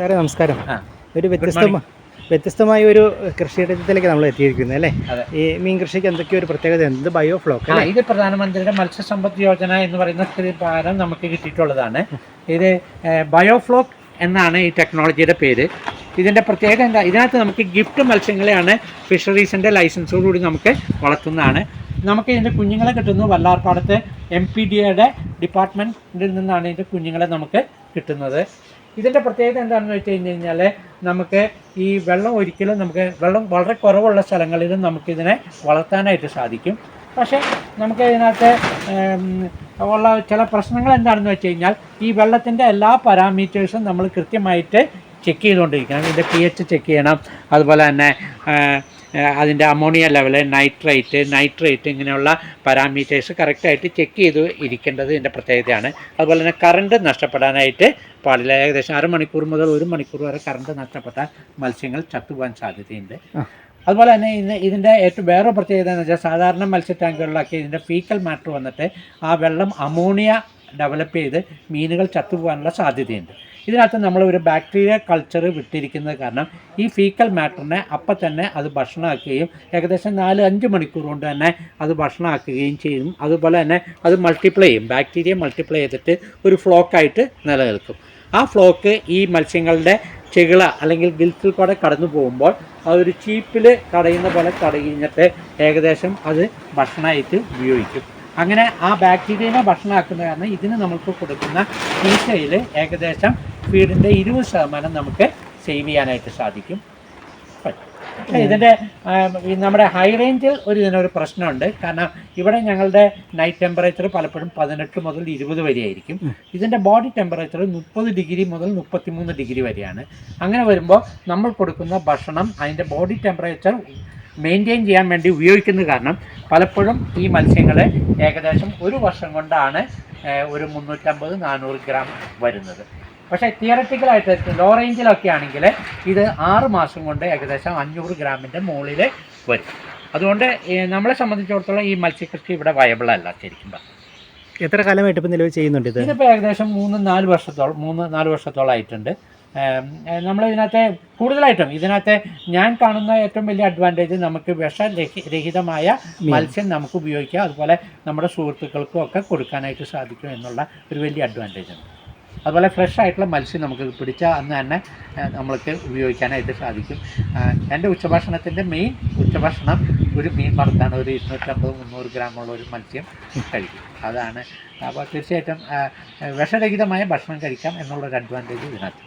സാറേ നമസ്കാരം. ഒരു വ്യത്യസ്ത വ്യത്യസ്തമായ ഒരു കൃഷിയിടത്തിലേക്ക് നമ്മൾ എത്തിയിരിക്കുന്നത് അല്ലേ? ഈ മീൻ കൃഷിക്ക് എന്തൊക്കെ ഒരു പ്രത്യേകത? എന്ത് ബയോ ഫ്ലോക്ക് ആ, അല്ലേ? ഇത് പ്രധാനമന്ത്രിയുടെ മത്സ്യസമ്പദ് യോജന എന്ന് പറയുന്ന പ്രകാരം നമുക്ക് കിട്ടിയിട്ടുള്ളതാണ്. ഇത് ബയോഫ്ലോക്ക് എന്നാണ് ഈ ടെക്നോളജിയുടെ പേര്. ഇതിന്റെ പ്രത്യേകത എന്താ? ഇതിനകത്ത് നമുക്ക് ഗിഫ്റ്റ് മത്സ്യങ്ങളെയാണ് ഫിഷറീസിന്റെ ലൈസൻസോടുകൂടി നമുക്ക് വളർത്തുന്നതാണ്. നമുക്ക് ഇതിന്റെ കുഞ്ഞുങ്ങളെ കിട്ടുന്നു. വല്ലാർപ്പാടത്തെ എം പി ഡി എയുടെ ഡിപ്പാർട്ട്മെന്റിൽ നിന്നാണ് ഇതിന്റെ കുഞ്ഞുങ്ങളെ നമുക്ക് കിട്ടുന്നത്. ഇതിന്റെ പ്രത്യേകത എന്താണെന്ന് വെച്ച് കഴിഞ്ഞ് കഴിഞ്ഞാൽ നമുക്ക് ഈ വെള്ളം ഒരിക്കലും നമുക്ക് വെള്ളം വളരെ കുറവുള്ള സ്ഥലങ്ങളിലും നമുക്കിതിനെ വളർത്താനായിട്ട് സാധിക്കും. പക്ഷേ നമുക്ക് ഇതിനകത്ത് ഉള്ള ചില പ്രശ്നങ്ങൾ എന്താണെന്ന് വെച്ച് കഴിഞ്ഞാൽ ഈ വെള്ളത്തിന്റെ എല്ലാ പാരാമീറ്റേഴ്സും നമ്മൾ കൃത്യമായിട്ട് ചെക്ക് ചെയ്തുകൊണ്ടിരിക്കണം. ഇതിന്റെ പി എച്ച് ചെക്ക് ചെയ്യണം. അതുപോലെ തന്നെ അതിന്റെ അമോണിയ ലെവൽ നൈട്രേറ്റ് നൈട്രേറ്റ് ഇങ്ങനെയുള്ള പാരാമീറ്റേഴ്സ് കറക്റ്റായിട്ട് ചെക്ക് ചെയ്ത് ഇരിക്കേണ്ടത് ഇതിന്റെ പ്രത്യേകതയാണ്. അതുപോലെ തന്നെ കറണ്ട് നഷ്ടപ്പെടാനായിട്ട് പാടില്ല. ഏകദേശം അരമണിക്കൂർ മുതൽ ഒരു മണിക്കൂർ വരെ കറണ്ട് നഷ്ടപ്പെട്ടാൽ മത്സ്യങ്ങൾ ചത്തുപോകാൻ സാധ്യതയുണ്ട്. അതുപോലെ തന്നെ ഇന്ന് ഇതിന്റെ ഏറ്റവും വേറെ പ്രത്യേകത എന്ന് വെച്ചാൽ സാധാരണ മത്സ്യ ടാങ്കുകളിലൊക്കെ ഇതിന്റെ ഫീക്കൽ മാറ്റർ വന്നിട്ട് ആ വെള്ളം അമോണിയ ഡെവലപ്പ് ചെയ്ത് മീനുകൾ ചത്തുപോകാനുള്ള സാധ്യതയുണ്ട്. ഇതിനകത്ത് നമ്മൾ ഒരു ബാക്ടീരിയ കൾച്ചർ വിട്ടിരിക്കുന്നത് കാരണം ഈ ഫീക്കൽ മാറ്ററിനെ അപ്പം തന്നെ അത് ഭക്ഷണമാക്കുകയും ഏകദേശം നാല് അഞ്ച് മണിക്കൂർ കൊണ്ട് തന്നെ അത് ഭക്ഷണമാക്കുകയും ചെയ്യും. അതുപോലെ തന്നെ അത് മൾട്ടിപ്ലൈ ചെയ്യും. ബാക്ടീരിയ മൾട്ടിപ്ലൈ ചെയ്തിട്ട് ഒരു ഫ്ലോക്കായിട്ട് നിലനിൽക്കും. ആ ഫ്ലോക്ക് ഈ മത്സ്യങ്ങളുടെ ചെകിള അല്ലെങ്കിൽ ഗിൽസിൽ കൂടെ കടന്നു പോകുമ്പോൾ അതൊരു ചീപ്പിൽ കടയുന്ന പോലെ കടയിഞ്ഞിട്ട് ഏകദേശം അത് ഭക്ഷണമായിട്ട് ഉപയോഗിക്കും. അങ്ങനെ ആ ബാക്ടീരിയനെ ഭക്ഷണമാക്കുന്ന കാരണം ഇതിന് നമുക്ക് കൊടുക്കുന്ന തീറ്റയിൽ ഏകദേശം ഫീഡിന്റെ ഇരുപത് ശതമാനം നമുക്ക് സേവ് ചെയ്യാനായിട്ട് സാധിക്കും. ഇതിന്റെ നമ്മുടെ ഹൈ റേഞ്ചിൽ ഒരു ഇതിനൊരു പ്രശ്നമുണ്ട്. കാരണം ഇവിടെ ഞങ്ങളുടെ നൈറ്റ് ടെമ്പറേച്ചർ പലപ്പോഴും പതിനെട്ട് മുതൽ ഇരുപത് വരെ ആയിരിക്കും ഇതിന്റെ ബോഡി ടെമ്പറേച്ചർ മുപ്പത് ഡിഗ്രി മുതൽ മുപ്പത്തിമൂന്ന് ഡിഗ്രി വരെയാണ്. അങ്ങനെ വരുമ്പോൾ നമ്മൾ കൊടുക്കുന്ന ഭക്ഷണം അതിന്റെ ബോഡി ടെമ്പറേച്ചർ മെയിന്റെയിൻ ചെയ്യാൻ വേണ്ടി ഉപയോഗിക്കുന്നത് കാരണം പലപ്പോഴും ഈ മത്സ്യങ്ങൾ ഏകദേശം ഒരു വർഷം കൊണ്ടാണ് ഒരു മുന്നൂറ്റമ്പത് നാനൂറ് ഗ്രാം വരുന്നത്. പക്ഷേ തിയററ്റിക്കലായിട്ട് ലോ റേഞ്ചിലൊക്കെ ആണെങ്കിൽ ഇത് ആറ് മാസം കൊണ്ട് ഏകദേശം അഞ്ഞൂറ് ഗ്രാമിന്റെ മുകളിൽ വരും. അതുകൊണ്ട് നമ്മളെ സംബന്ധിച്ചിടത്തോളം ഈ മത്സ്യകൃഷി ഇവിടെ വയബിൾ അല്ല ശരിക്കും എത്ര കാലമായിട്ട് ഇപ്പോൾ നിലവിൽ ചെയ്യുന്നുണ്ട് ഇത്? ഇതിപ്പോൾ ഏകദേശം മൂന്ന് നാല് വർഷത്തോളം മൂന്ന് നാല് വർഷത്തോളം ആയിട്ടുണ്ട് നമ്മൾ ഇതിനകത്ത് കൂടുതലായിട്ടും ഇതിനകത്ത് ഞാൻ കാണുന്ന ഏറ്റവും വലിയ അഡ്വാന്റേജ് നമുക്ക് വിഷരഹിതമായ മത്സ്യം നമുക്ക് ഉപയോഗിക്കാം. അതുപോലെ നമ്മുടെ സുഹൃത്തുക്കൾക്കും ഒക്കെ കൊടുക്കാനായിട്ട് സാധിക്കും എന്നുള്ള ഒരു വലിയ അഡ്വാന്റേജ് ഉണ്ട് അതുപോലെ ഫ്രഷ് ആയിട്ടുള്ള മത്സ്യം നമുക്ക് പിടിച്ച അന്ന് തന്നെ നമ്മൾക്ക് ഉപയോഗിക്കാനായിട്ട് സാധിക്കും. എന്റെ ഉച്ചഭക്ഷണത്തിന്റെ മെയിൻ ഉച്ചഭക്ഷണം ഒരു മീൻ വറുത്താണ്. ഒരു ഇരുന്നൂറ്റമ്പത് മുന്നൂറ് ഗ്രാമുള്ള ഒരു മത്സ്യം കഴിക്കും. അതാണ്. അപ്പോൾ തീർച്ചയായിട്ടും വിഷരഹിതമായ ഭക്ഷണം കഴിക്കാം എന്നുള്ളൊരു അഡ്വാന്റേജ് ഇതിനകത്ത്.